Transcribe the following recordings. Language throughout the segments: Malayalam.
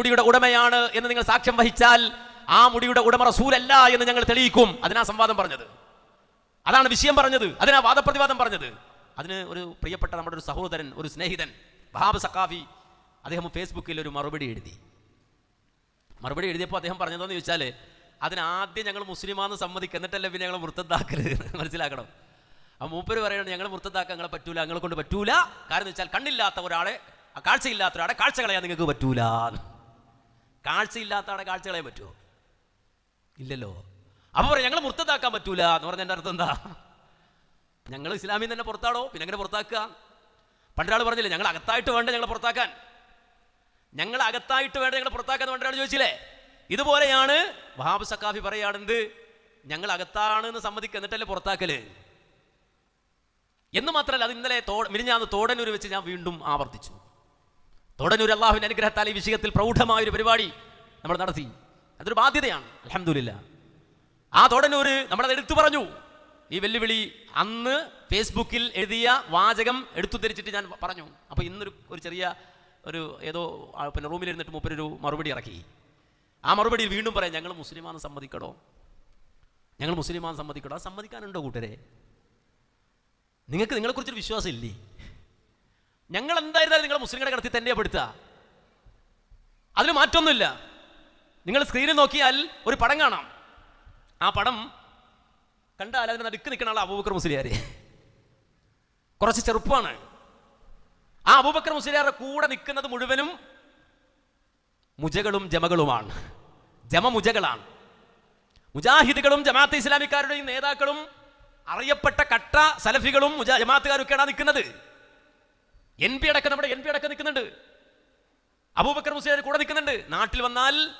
മുടിയുടെ ഉടമയാണ് എന്ന് നിങ്ങൾ സാക്ഷ്യം വഹിച്ചാൽ ആ മുടിയുടെ ഉടമ റസൂലല്ല എന്ന് ഞങ്ങൾ തെളിയിക്കും. അതിനാ സംവാദം പറഞ്ഞത്. അതാണ് വിഷയം പറഞ്ഞത്. അതിനാ വാദപ്രതിവാദം പറഞ്ഞത്. അതിന് ഒരു പ്രിയപ്പെട്ട നമ്മുടെ ഒരു സഹോദരൻ ഒരു സ്നേഹിതൻ വഹാബ് സക്കാഫി അദ്ദേഹം ഫേസ്ബുക്കിൽ ഒരു മറുപടി എഴുതി. മറുപടി എഴുതിയപ്പോൾ അദ്ദേഹം പറഞ്ഞതെന്ന് ചോദിച്ചാൽ അതിനാദ്യം ഞങ്ങൾ മുസ്ലിമാന്ന് സമ്മതിക്കുക എന്നിട്ടല്ലേ പിന്നെ ഞങ്ങൾ വൃത്തത്താക്കരുത് മനസ്സിലാക്കണം. ആ മൂപ്പര് പറയണം ഞങ്ങൾ വൃത്തത്താക്കാൻ ഞങ്ങളെ പറ്റൂല. ഞങ്ങളെ കൊണ്ട് പറ്റൂല. കാരണം എന്ന് വെച്ചാൽ കണ്ണില്ലാത്ത ഒരാളെ കാഴ്ചയില്ലാത്ത ഒരാളെ കാഴ്ച കളയാൻ നിങ്ങൾക്ക് പറ്റൂല. കാഴ്ചയില്ലാത്ത ആളെ കാഴ്ച കളയാൻ പറ്റുമോ? ഇല്ലല്ലോ. അപ്പൊ പറയും ഞങ്ങൾ മുർത്തതാക്കാൻ പറ്റൂല എന്ന് പറഞ്ഞ എന്റെ അർത്ഥം എന്താ? ഞങ്ങൾ ഇസ്ലാമിൽ തന്നെ പുറത്താടോ പിന്നെ അങ്ങനെ പുറത്താക്കുക? പണ്ടൊരാൾ പറഞ്ഞില്ലേ ഞങ്ങൾ അകത്തായിട്ട് വേണ്ട ഞങ്ങൾ പുറത്താക്കാൻ? ഞങ്ങൾ അകത്തായിട്ട് വേണ്ട ഞങ്ങൾ പുറത്താക്കാൻ? പണ്ടൊരാൾ ചോദിച്ചില്ലേ? ഇതുപോലെയാണ് വഹാബ് സക്കാഫി പറയാണെന്ത് ഞങ്ങൾ അകത്താണ് എന്ന് സമ്മതിക്കുക എന്നിട്ടല്ലേ പുറത്താക്കൽ? എന്ന് മാത്രമല്ല അത് ഇന്നലെ തോ മിനിഞ്ഞാന്ന് തോടനൂർ വെച്ച് ഞാൻ വീണ്ടും ആവർത്തിച്ചു. തോടനൂർ അള്ളാഹുവിന്റെ അനുഗ്രഹത്താൽ ഈ വിഷയത്തിൽ പ്രൗഢമായ ഒരു പരിപാടി നമ്മൾ നടത്തി. അതൊരു ബാധ്യതയാണ്. അലഹമില്ല ആ തുടനൂര് നമ്മളത് എടുത്തു പറഞ്ഞു. ഈ വെല്ലുവിളി അന്ന് ഫേസ്ബുക്കിൽ എഴുതിയ വാചകം എടുത്തു ധരിച്ചിട്ട് ഞാൻ പറഞ്ഞു. അപ്പോൾ ഇന്നൊരു ഒരു ചെറിയ ഒരു ഏതോ പിന്നെ റൂമിലിരുന്നിട്ട് മൂപ്പരൊരു മറുപടി ഇറക്കി. ആ മറുപടിയിൽ വീണ്ടും പറയാം ഞങ്ങൾ മുസ്ലിമാന്ന് സമ്മതിക്കടോ. ഞങ്ങൾ മുസ്ലിമാന്ന് സമ്മതിക്കടോ. അത് സമ്മതിക്കാനുണ്ടോ കൂട്ടരെ? നിങ്ങൾക്ക് നിങ്ങളെക്കുറിച്ചൊരു വിശ്വാസം ഇല്ലേ ഞങ്ങൾ എന്തായിരുന്നാലും നിങ്ങൾ മുസ്ലിങ്ങളെ കടത്തി തന്നെ പെടുത്തുക. അതിന് മാറ്റമൊന്നുമില്ല. നിങ്ങൾ സ്ക്രീനിൽ നോക്കിയാൽ ഒരു പടം കാണാം. ആ പടം കണ്ടാൽ അതിന് നടുക്ക് നിൽക്കുന്ന ആൾ അബൂബക്കർ മുസ്ലിയാർ കുറച്ച് ചെറുപ്പമാണ് ആ അബൂബക്കർ മുസ്ലിയാരുടെ കൂടെ നിൽക്കുന്നത് മുഴുവനും മുജകളും ജമകളുമാണ്. ജമമുജകളാണ്. മുജാഹിദുകളും ജമാഅത്തെ ഇസ്ലാമിക്കാരുടെയും നേതാക്കളും അറിയപ്പെട്ട കട്ട സലഫികളും ജമാഅത്തുകാരൊക്കെയാണ് നിൽക്കുന്നത്. എൻ പി അടക്കം നമ്മുടെ എൻ പി അടക്കം നിൽക്കുന്നുണ്ട്. അബൂബക്കർ മുസ്ലിം കൂടെ നിൽക്കുന്നുണ്ട്. നാട്ടിൽ വന്നാൽ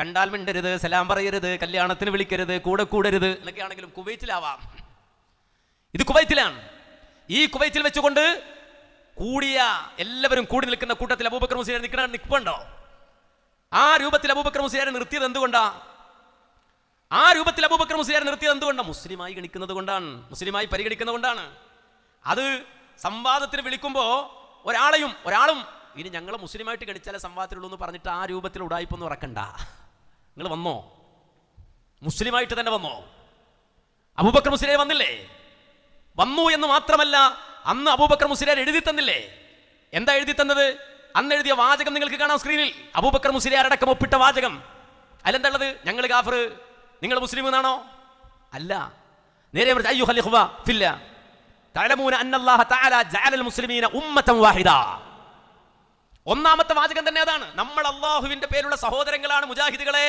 കണ്ടാൽ മിണ്ടരുത് സലാം പറയരുത് കല്യാണത്തിന് വിളിക്കരുത് കൂടെ കൂടരുത് എന്നൊക്കെ ആണെങ്കിലും കുവൈറ്റിലാവാം. ഇത് കുവൈറ്റിലാണ്. ഈ കുവൈറ്റിൽ വെച്ചുകൊണ്ട് കൂടിയ എല്ലാവരും കൂടി നിൽക്കുന്ന കൂട്ടത്തിൽ അബൂബക്കർ മുസ്ലിം നിൽക്കണ നിൽപ്പുണ്ടോ? ആ രൂപത്തിൽ അബൂബക്കർ മുസ്ലിം നിർത്തിയത് എന്തുകൊണ്ടാ? ആ രൂപത്തിൽ അബൂബക്കർ മുസ്ലിം നിർത്തിയത് എന്തുകൊണ്ടാണ് മുസ്ലിമായി ഗണിക്കുന്നത് കൊണ്ടാണ്. മുസ്ലിമായി പരിഗണിക്കുന്നത് കൊണ്ടാണ്. അത് സംവാദത്തിന് വിളിക്കുമ്പോൾ ഒരാളെയും ഒരാളും ഇനി ഞങ്ങൾ മുസ്ലിമായിട്ട് ഗണിച്ചാലേ സംവാദത്തിലുള്ളൂ എന്ന് പറഞ്ഞിട്ട് ആ രൂപത്തിൽ ഉടായ്പൊന്നും ഇറക്കണ്ട നിങ്ങൾ വന്നോ? മുസ്ലിമായിട്ട് തന്നെ വന്നോ? അബൂബക്കർ മുസ്ലിയെ വന്നില്ലേ? വന്നു എന്ന് മാത്രമല്ല അന്ന് അബൂബക്കർ മുസ്ലിയാർ എഴുതി തന്നില്ലേ? എന്താ എഴുതി തന്നത്? അന്ന് എഴുതിയ വാചകം നിങ്ങൾക്ക് കാണാം സ്ക്രീനിൽ അബൂബക്കർ മുസ്ലിയാർ അടക്കം ഒപ്പിട്ട വാചകം. അതിലെന്താ ഉള്ളത് ഞങ്ങൾ കാഫർ നിങ്ങൾ മുസ്ലിം എന്നാണോ? അല്ല. നേരെ അയ്യോ ഫില്ല. തഅലമൂന അന്നല്ലാഹ തആല ജഅലൽ മുസ്ലിമീന ഉമ്മത്തൻ വാഹിദ. ഒന്നാമത്തെ വാചകം തന്നെ അതാണ്. നമ്മൾ അള്ളാഹുവിന്റെ പേരുള്ള സഹോദരങ്ങളാണ് മുജാഹിദുകളെ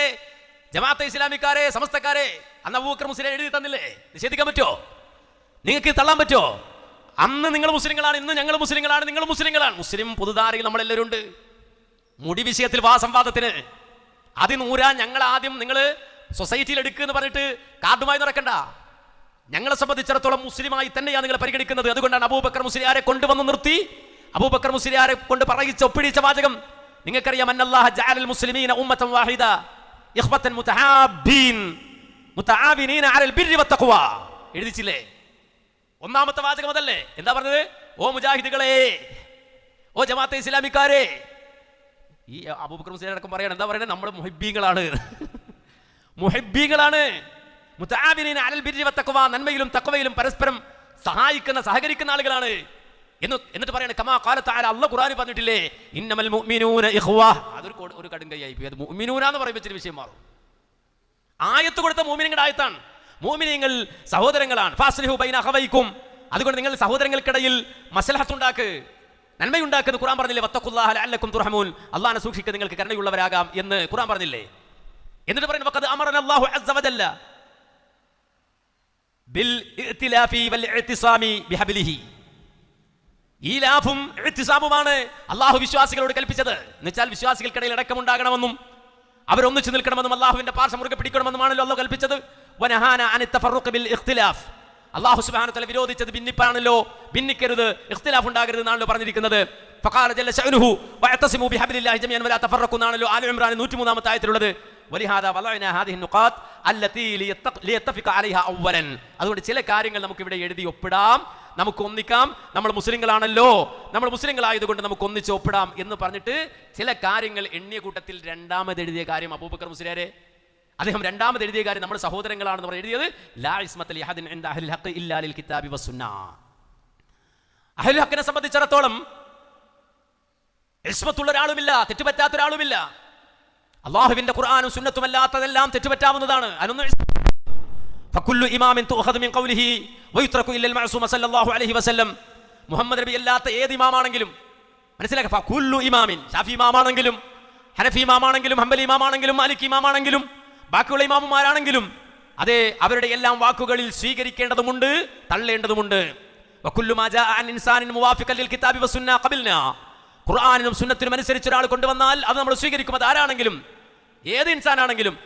ജമാഅത്തെ ഇസ്ലാമിക്കാരെ സമസ്തക്കാരെ. അന്ന് അബൂബക്കർ മുസ്ലിം എഴുതി തന്നില്ലേ? നിഷേധിക്കാൻ പറ്റോ നിങ്ങൾക്ക് തള്ളാൻ പറ്റോ അന്ന് നിങ്ങൾ മുസ്ലിങ്ങളാണ് ഇന്ന് ഞങ്ങൾ മുസ്ലിങ്ങളാണ് നിങ്ങൾ മുസ്ലിങ്ങളാണ്. മുസ്ലിം പൊതുധാരയിൽ നമ്മളെല്ലാവരും ഉണ്ട് മുടി വിഷയത്തിൽ വാ സംവാദത്തിന്. അതിനൂരാൻ ഞങ്ങൾ ആദ്യം നിങ്ങൾ സൊസൈറ്റിയിൽ എടുക്കുക എന്ന് പറഞ്ഞിട്ട് കാർഡുമായി നടക്കണ്ട. ഞങ്ങളെ സംബന്ധിച്ചിടത്തോളം മുസ്ലിമായി തന്നെയാണ് നിങ്ങൾ പരിഗണിക്കുന്നത്. അതുകൊണ്ടാണ് അബൂബക്കർ മുസ്ലിയാരെ കൊണ്ടുവന്ന് നിർത്തി. അബൂബക്കർ മുസ്ലിയാരെ കൊണ്ട് പറയിച്ച ഒപ്പിടിച്ച വാചകം. നിങ്ങൾക്കറിയാം മുസ്ലിമീന വാഹിദ അലൽ എഴുതിച്ചില്ലേ? ഒന്നാമത്തെ വാചകം അതല്ലേ? എന്താ പറഞ്ഞത്? ഓ മുജാഹിദുകളെ ഓ ജമാഅത്തെ ഇസ്ലാമിക്കാരെ. ഈ അബൂബക്കർ മുസ്ലിം അടക്കം പറയണം. എന്താ പറയുന്നത് നമ്മുടെ മുഹിബീങ്ങളാണ്. മുഹിബീങ്ങളാണ്. മുതആവിനീന അലൽ ബിർരി വത്തഖ്വ നന്മയിലും തഖ്വയിലും പരസ്പരം സഹായിക്കുന്ന സഹകരിക്കുന്ന ആളുകളാണ്. എന്ന് എന്നിട്ട് പറയണ കമാ കാലത്ത് ആല അല്ല ഖുർആനിൽ പറഞ്ഞിട്ടില്ലേ ഇന്നമൽ മുഅ്മിനൂന ഇഖ്വ. അതൊരു ഒരു ഒരു കടുങ്കയായി പോയി. അത് മുഅ്മിനൂന എന്ന് പറയുമ്പോൾ ഇച്ചിരി വിഷയം മാറും. ആയത്ത് കൊടുത്ത മൂമിനിങ്ങളുടെ ആയത്താണ്. മുഅ്മിനീങ്ങൾ സഹോദരങ്ങളാണ്. ഫാസ്ലിഹു ബൈന അഖവൈക്കും അതുകൊണ്ട് നിങ്ങൾ സഹോദരങ്ങൾക്കിടയിൽ മസ്ലഹത്ത് ഉണ്ടാക്ക് നന്മയുണ്ടാക്കുന്ന ഖുർആൻ പറഞ്ഞില്ലേ വത്തഖുല്ലാഹ ലഅല്ലക്കും തുർഹമൂൻ. അള്ളാഹനെ സൂക്ഷിക്കുക നിങ്ങൾക്ക് കരുണയുള്ളവരാകാം എന്ന് ഖുർആൻ പറഞ്ഞില്ലേ? എന്നിട്ട് പറയുന്നു വഖദ് അമറന അല്ലാഹു ഈ ലാഭും എഴുത്തിസാമുമാണ് അള്ളാഹു വിശ്വാസികളോട് കൽപ്പിച്ചത് എന്നുവെച്ചാൽ വിശ്വാസികൾക്കിടയിൽ അടക്കമുണ്ടാകണമെന്നും അവരൊന്നിച്ചു നിൽക്കണമെന്നും അള്ളാഹുവിന്റെ പാർശ്വ മുറുകെ പിടിക്കണമെന്നുമാണല്ലോ അള്ളാഹു കൽപ്പിച്ചത് വനഹാന അനി തഫറുഖ് ബിൽ ഇഖ്തിലാഫ് അള്ളാഹു സുബ്ഹാനഹു വതആല വിരോധിച്ചത് ഭിന്നിപ്പാണല്ലോ ഭിന്നിക്കരുത് ഇഖ്തിലാഫ് ഉണ്ടാകരുത് എന്നാണല്ലോ പറഞ്ഞിരിക്കുന്നത് ഫഖാല ജല്ല ശഅനുഹു വഅതസിമു ബിഹബ്ലില്ലാഹി ജമിഅൻ വലാ തഫറഖു എന്നാണല്ലോ ആലു ഇംറാൻ 103 ആയത്തിലുള്ളത് ولهذا وضعنا هذه النقاط അതുകൊണ്ട് ചില കാര്യങ്ങൾ നമുക്ക് ഇവിടെ എഴുതി ഒപ്പിടാം. നമുക്ക് ഒന്നിക്കാം. നമ്മൾ മുസ്ലിങ്ങളാണല്ലോ. നമ്മൾ മുസ്ലിങ്ങളായതുകൊണ്ട് നമുക്ക് ഒന്നിച്ച് ഒപ്പിടാം എന്ന് പറഞ്ഞിട്ട് ചില കാര്യങ്ങൾ എണ്ണിയ കൂട്ടത്തിൽ രണ്ടാമത് എഴുതിയ കാര്യം അബൂബക്കർ മുസ്ലിയാരെ. അദ്ദേഹം രണ്ടാമത് എഴുതിയ കാര്യം നമ്മുടെ സഹോദരങ്ങളാണെന്ന് പറഞ്ഞ് എഴുതിയത് ലാ കിതാബി സംബന്ധിച്ചിടത്തോളം ഇസ്മത്തുള്ള ഒരാളുമില്ല തെറ്റുപറ്റാത്ത ഒരാളുമില്ല. അള്ളാഹുവിന്റെ ഖുർആാനും സുന്നത്തുമല്ലാത്തതെല്ലാം തെറ്റുപറ്റാവുന്നതാണ്. അതിനൊന്നും ഇസ്- ഫക്കുല്ലു ഇമാമിൻ തുഅഖദു മിൻ ഖൗലിഹി വയുത്രകു ഇല്ലൽ മഅസൂമ സല്ലല്ലാഹു അലൈഹി വസല്ലം. മുഹമ്മദ് നബി അല്ലാത്ത ഏത് ഇമാമാണെങ്കിലും മനസ്സിലാക്കുക ഫക്കുല്ലു ഇമാമിൻ ഷാഫി ഇമാമാണെങ്കിലും ഹനഫി ഇമാമാണെങ്കിലും ഹംബലി ഇമാമാണെങ്കിലും മാലിക് ഇമാമാണെങ്കിലും ബാക്കിയുള്ള ഇമാമുമാരാണെങ്കിലും അതെ അവരുടെ എല്ലാം വാക്കുകളിൽ സ്വീകരിക്കേണ്ടതുമുണ്ട് തള്ളേണ്ടതുമുണ്ട്. വക്കുല്ലു മാജാ അൻ ഇൻസാനിൻ മുവാഫിഖൻ ലിൽ കിതാബി വസുന്ന ഖബൽനാ. ഖുർആാനിനും സുന്നത്തിനും അനുസരിച്ച് ഒരാൾ കൊണ്ടുവന്നാൽ അത് നമ്മൾ സ്വീകരിക്കും. അത് ആരാണെങ്കിലും? ഏത് ഇൻസാനാണെങ്കിലും?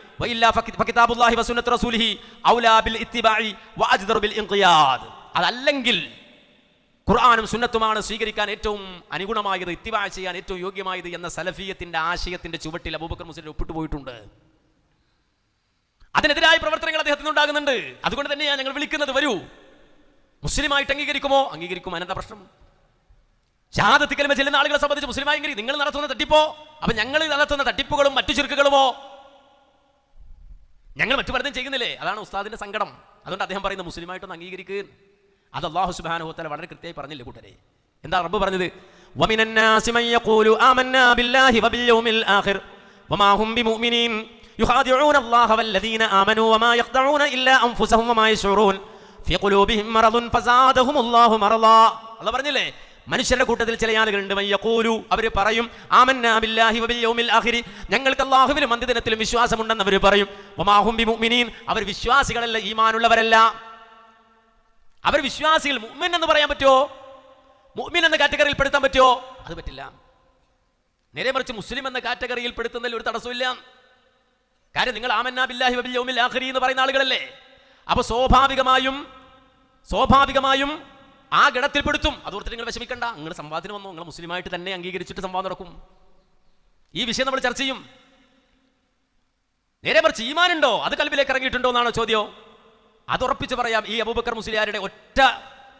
അതല്ലെങ്കിൽ ഖുർആാനും സുന്നത്തുമാണ് സ്വീകരിക്കാൻ ഏറ്റവും അനുഗുണമായത് ഇത്തിവാ ചെയ്യാൻ ഏറ്റവും യോഗ്യമായത് എന്ന സലഫീയത്തിന്റെ ആശയത്തിന്റെ ചുവട്ടിൽ അബൂബക്കർ മുസ്ലിം ഒപ്പിട്ട് പോയിട്ടുണ്ട്. അതിനെതിരായ പ്രവർത്തനങ്ങൾ അദ്ദേഹത്തിന് ഉണ്ടാകുന്നുണ്ട്. അതുകൊണ്ട് തന്നെയാണ് ഞങ്ങൾ വിളിക്കുന്നത്. വരൂ. മുസ്ലിമായിട്ട് അംഗീകരിക്കുമോ? അംഗീകരിക്കുമോ അനന്ത പ്രശ്നം? ഷഹാദത്ത് കലിമ ചെല്ലുന്ന ആളുകളെ സംബന്ധിച്ച് മുസ്ലിമായി നിങ്ങൾ നടത്തുന്ന തട്ടിപ്പോ അപ്പൊ ഞങ്ങൾ നടത്തുന്ന തട്ടിപ്പുകളും മറ്റു ചുരുക്കുകളുമോ ഞങ്ങൾ മറ്റു പലതും ചെയ്യുന്നില്ലേ അതാണ് ഉസ്താദിന്റെ സങ്കടം അതുകൊണ്ട് അദ്ദേഹം പറയുന്നത് മുസ്ലിമായിട്ടൊന്ന് അംഗീകരിക്കുക അത് അള്ളാഹു സുബാനുഹത്തല വളരെ കൃത്യമായി പറഞ്ഞില്ലേ കൂട്ടരെ എന്താ റബ്ബ് പറഞ്ഞത് وَمِنَ النَّاسِ مَن يَقُولُ آمَنَّا بِاللَّهِ وَبِالْيَوْمِ الْآخِرِ وَمَا هُمْ بِمُؤْمِنِينَ يُخَادِعُونَ اللَّهَ وَالَّذِينَ آمَنُوا وَمَا يَخْدَعُونَ إِلَّا أَنفُسَهُم وَمَا يَشْعُرُونَ في قلوبهم مرض فزادهم الله مرضا അല്ല പറഞ്ഞില്ലേ മനുഷ്യരുടെ കൂട്ടത്തിൽ ചില ആളുകളുണ്ട്. മയ്യക്കൂലു അവർ പറയും ആമന്നാ ബില്ലാഹി വബിൽ യൗമിൽ ആഖിരി. ഞങ്ങൾക്ക് അല്ലാഹുവിലും അന്ത്യദിനത്തിലും വിശ്വാസമുണ്ടെന്ന് അവർ പറയും. വമാഹും ബിമുഅ്മിനീൻ. അവർ വിശ്വാസികളല്ല ഈമാനുള്ളവരല്ല. അവർ വിശ്വാസികൾ മുഅ്മിൻ എന്ന് പറയാൻ പറ്റുമോ മുഅ്മിൻ എന്ന കാറ്റഗറിയിൽ പെടുത്താൻ പറ്റുമോ അത് പറ്റില്ല. നേരെ മറിച്ച് മുസ്ലിം എന്ന കാറ്റഗറിയിൽ പെടുത്തുന്നതിൽ ഒരു തടസ്സമില്ല കാര്യം നിങ്ങൾ ആമന്നാ ബില്ലാഹി വബിൽ യൗമിൽ ആഖിരി എന്ന് പറയുന്ന ആളുകളല്ലേ? അപ്പൊ സ്വാഭാവികമായും സ്വാഭാവികമായും ആ ഗണത്തിൽപ്പെടുത്തും അതോർത്ത് നിങ്ങൾ വിഷമിക്കണ്ട. നിങ്ങൾ സംവാദത്തിന് വന്നു. നിങ്ങൾ മുസ്ലിമായിട്ട് തന്നെ അംഗീകരിച്ചിട്ട് സംവാദം നടക്കും. ഈ വിഷയം നമ്മൾ ചർച്ച ചെയ്യും. നേരെ മറിച്ച് ഈമാനുണ്ടോ? അത് കൽബിലേക്ക് ഇറങ്ങിയിട്ടുണ്ടോ എന്നാണോ ചോദ്യം. അത് ഉറപ്പിച്ച് പറയാം. ഈ അബൂബക്കർ മുസ്ലിയാരുടെ ഒറ്റ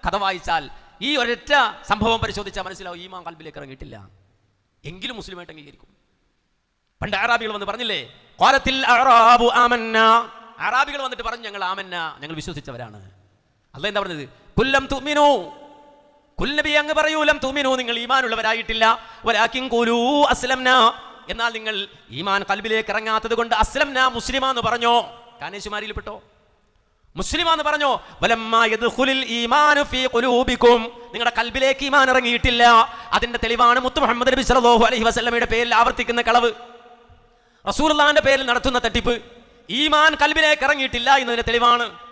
കഥ വായിച്ചാൽ ഈ ഒരൊറ്റ സംഭവം പരിശോധിച്ചാൽ മനസ്സിലാവും ഈമാൻ കൽബിലേക്ക് ഇറങ്ങിയിട്ടില്ല. എങ്കിലും മുസ്ലിമായിട്ട് അംഗീകരിക്കും. പണ്ട് അറാബികൾ വന്ന് പറഞ്ഞില്ലേ കോലത്തിൽ അറാബികൾ വന്നിട്ട് പറഞ്ഞു ഞങ്ങൾ ആമന്ന. ഞങ്ങൾ വിശ്വസിച്ചവരാണ്. അല്ല എന്താ പറഞ്ഞത്? കുല്ലം തുമിനു. കുല്ലബി അങ്ങ് പറയൂലം തുമിനു. നിങ്ങൾ ഈമാനുള്ളവരായിട്ടില്ല. വലാക്കിൻ കുലൂ അസ്ലംന. എന്നാൽ നിങ്ങൾ ഈമാൻ കൽബിലേക്ക് ഇറങ്ങാത്തത് കൊണ്ട് അസ്ലംന മുസ്ലിമാന്ന് പറഞ്ഞോ? കാനേശുമാരിയിൽ പെട്ടോ? മുസ്ലിമാന്ന് പറഞ്ഞോ? വലമ്മാ യദ്ഖുലിൽ ഈമാനു ഫീ ഖുലൂബിക്കും. നിങ്ങളുടെ കൽബിലേക്ക് ഈമാൻ ഇറങ്ങിയിട്ടില്ല. അതിന്റെ തെളിവാണ് മുത്തു മുഹമ്മദ് നബി സല്ലല്ലാഹു അലൈഹി വസല്ലമയുടെ പേരിൽ ആവർത്തിക്കുന്ന കളവ്. റസൂലുള്ളാഹിന്റെ പേരിൽ നടത്തുന്ന തട്ടിപ്പ്. ഈമാൻ കൽബിലേക്ക് ഇറങ്ങിയിട്ടില്ല എന്നതിന്റെ തെളിവാണ്.